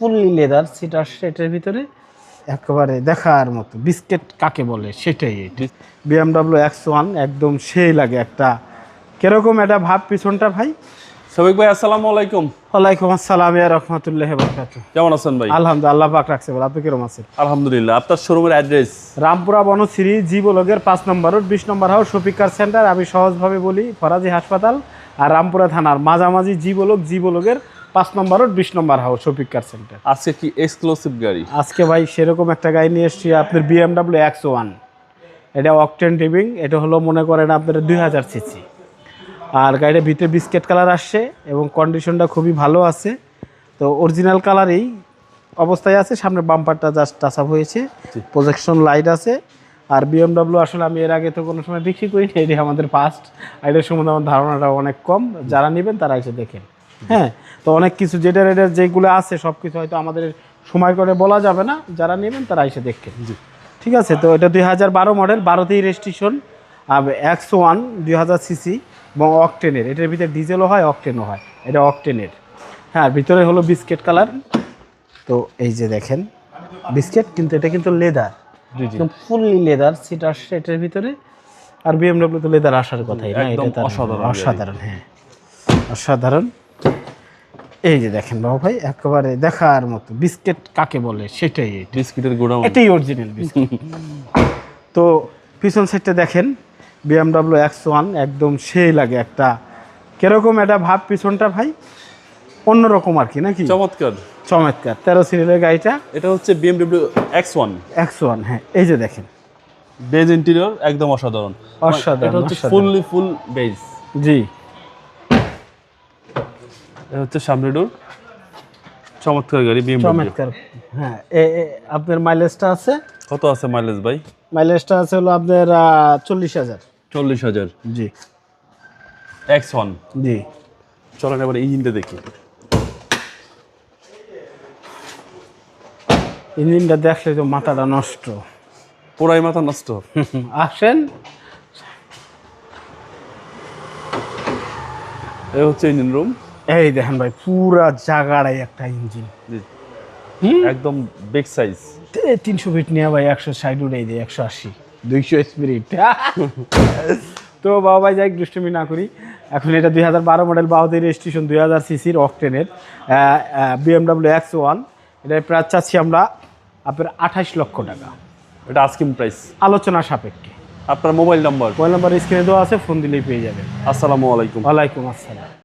Fully leather seat আসছে এটার ভিতরে একেবারে দেখার মতো। বিস্কিট কাকে বলে? সেটাই এটি। বিএমডাব্লিউ এক্স ওয়ান একদম সেই লাগে একটা। কীরকম এটা ভাব পিছনটা ভাই? সবিক ভাই আসসালামু আলাইকুম। ওয়ালাইকুম আসসালাম ইয়া রহমতুল্লাহ বরকাত কেমন আছেন ভাই? আলহামদুলিল্লাহ আল্লাহ পাক রাখছে বলে আপনি কীরকম আছেন? আলহামদুলিল্লাহ আপনার শোরুমের অ্যাড্রেস? রামপুরা বনশ্রী জীবলোগের পাঁচ নম্বর রোড বিশ নম্বর হাউস শফিক কার সেন্টার। আমি সহজভাবে বলি ফরাজি হাসপাতাল আর রামপুরা থানার মাঝামাঝি জীবলোক জীবলোকের পাঁচ নম্বর রোড বিশ নম্বর হাউস শফিক কার সেন্টার আজকে কি এক্সক্লুসিভ গাড়ি? আজকে ভাই সেরকম একটা গাড়ি নিয়ে এসেছি আপনার বিএমডাব্লিউ এক্স ওয়ান এটা অকটেন টিভিং এটা হলো মনে করেন আপনার দুই হাজার সিসি আর গাড়িটা ভিতরে বিস্কেট কালার আসছে এবং কন্ডিশনটা খুবই ভালো আছে। তো অরিজিনাল কালারেই অবস্থায় আছে সামনে বাম্পারটা জাস্ট টাচ আপ হয়েছে। প্রজেকশন লাইট আছে। আর বিএমডাব্লিউ আসলে আমি এর আগে তো কোনো সময় বিক্রি করি না এটি আমাদের ফার্স্ট এটার সম্বন্ধে আমার ধারণাটা অনেক কম। যারা নেবেন তারা এসে দেখেন। হ্যাঁ তো অনেক কিছু যেটা রেটের যেগুলো আছে সব কিছু হয়তো আমাদের সময় করে বলা যাবে না। যারা নেবেন তারা এসে দেখেন ঠিক আছে তো এটা দুই হাজার বারো মডেল বারোতেই রেজিস্ট্রেশন আর একশো ওয়ান দুই হাজার সিসি এবং অকটেনের এটার ভিতরে ডিজেলও হয় অকটেনও হয়। এটা অকটেনের হ্যাঁ ভিতরে হলো বিস্কেট কালার তো এই যে দেখেন বিস্কেট কিন্তু এটা কিন্তু লেদার জি জি। ফুললি লেদার সিট আসছে এটার ভিতরে। আর বিএমডব্লিউ তো লেদার আসার কথাই না এটা অসাধারণ অসাধারণ হ্যাঁ। অসাধারণ। এই যে দেখেন বাবু ভাই একেবারে দেখার মতো। বিস্কিট কাকে বলে? সেটাই বিস্কিটের গোডাউন। এটাই অরিজিনাল বিস্কিট। তো পিছন সাইডটা দেখেন বিএমডাব্লিউ এক্স ওয়ান একদম সেই লাগে একটা। কীরকম এটা ভাব পিছনটা ভাই? অন্যরকম আর কি নাকি? চমৎকার। চমৎকার। তেরো সিরিয়ালের গাড়িটা? এটা হচ্ছে BMW X one X one হ্যাঁ। এই যে দেখেন। বেজ ইন্টেরিয়র একদম অসাধারণ। অসাধারণ, হচ্ছে অসাধারণ। ফুললি ফুল বেজ জি। এটা হচ্ছে সামনে ডোর চমৎকার গাড়ি বিএমডব্লিউ চমৎকার। হ্যাঁ আপনার মাইলেজটা আছে? কত আছে মাইলেজ ভাই? মাইলেজটা আছে হলো আপনার চল্লিশ হাজার। চল্লিশ হাজার। জি। X one G. চলেন এবার ইঞ্জিনটা দেখি। ইঞ্জিনটা দেখলে তো মাথাটা নষ্ট। পুরাই মাথা নষ্ট। আসেন। এ হচ্ছে ইঞ্জিন রুম এই দেখেন ভাই পুরা জাগাড়াই একটা ইঞ্জিন একদম বিগ সাইজ তিনশো ফিট নিয়ে ভাই একশো ষাট উড়াই দেয় একশো আশি। দুইশো স্পিরিট তো বাবা ভাই যাই দুষ্টমি না করি। এখন এটা দুই হাজার বারো মডেল বাউদের রেজিস্ট্রেশন দুই হাজার সিসির অকটেনের বিএমডাব্লিউ এক্স ওয়ান এটা প্রায় চাচ্ছি আমরা আপনার আঠাশ লক্ষ টাকা। এটা আস্কিং প্রাইস আলোচনা সাপেক্ষে। আপনার মোবাইল নম্বর মোবাইল নাম্বার স্ক্রিনে দেওয়া আছে ফোন দিলেই পেয়ে যাবেন। আসসালামু আলাইকুম। ওয়ালাইকুম আসসালাম।